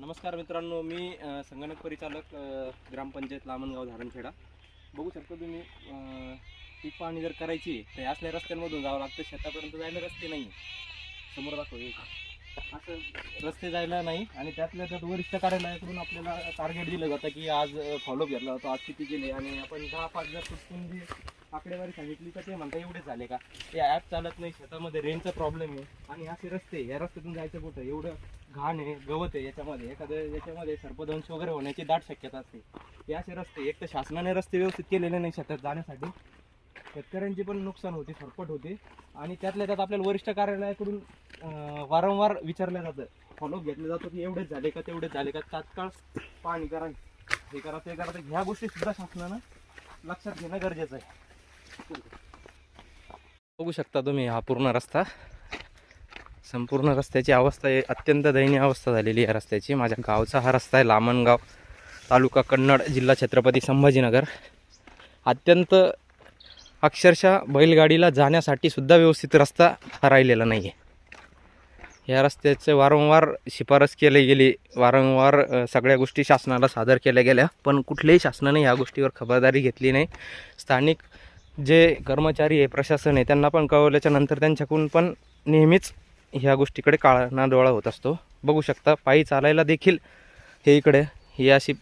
नमस्कार मित्रांनो मी संगणक परिचालक ग्रामपंचायत लामणगाव धारणखेडा. बघू शकतो तुम्ही पीक पाहणी जर करायची तर असल्या रस्त्यांमधून जावं लागतं. शेतापर्यंत जायला रस्ते नाही. समोर दाखव असं रस्ते जायला नाही आणि त्यातल्या त्यात वरिष्ठ कार्यालयाकडून आपल्याला टार्गेट दिलं जातं की आज फॉलोअप घेतला जातो. आज किती गेले आणि आपण दहा पाच जर सुटून जे आकडेवारी सांगितली तर ते म्हणता एवढे झाले का? ते ॲप चालत नाही शेतामध्ये रेंजचा प्रॉब्लेम आहे. आणि असे रस्ते या रस्त्यातून जायचं कुठं? एवढं घाण आहे गवत आहे याच्यामध्ये. एखादं याच्यामध्ये सर्पदंश वगैरे होण्याची दाट शक्यता असते. हे असे रस्ते एक तर शासनाने रस्ते व्यवस्थित केलेले नाही शेतात जाण्यासाठी. शेतकऱ्यांची पण नुकसान होते सरपट होते. आणि त्यातल्या त्यात आपल्याला वरिष्ठ कार्यालयाकडून वारंवार विचारलं जातं. फॉलोअप घेतलं जातं की एवढेच झाले का तेवढेच झाले का? तात्काळ पाणी करा हे करा ते करा. ह्या गोष्टी सुद्धा शासनानं लक्षात घेणं गरजेचं आहे. बघू शकता तुम्ही हा पूर्ण रस्ता. संपूर्ण रस्त्याची अवस्था अत्यंत दयनीय अवस्था झालेली आहे रस्त्याची. माझ्या गावचा हा रस्ता आहे लामणगाव तालुका कन्नड जिल्हा छत्रपती संभाजीनगर. अत्यंत अक्षरशः बैलगाडीला जाण्यासाठी सुद्धा व्यवस्थित रस्ता हा राहिलेला नाही आहे या रस्त्याचे वारंवार शिफारस केली गेली वारंवार सगळ्या गोष्टी शासनाला सादर केल्या गेल्या पण कुठल्याही शासनाने या गोष्टीवर खबरदारी घेतली नाही. स्थानिक जे कर्मचारी आहे प्रशासन आहे त्यांना पण कळवल्याच्या नंतर त्यांच्याकडून पण नेहमीच ह्या गोष्टीकडे काळा डोळा होत असतो. बघू शकता पायी चालायला देखील हे इकडे ही अशी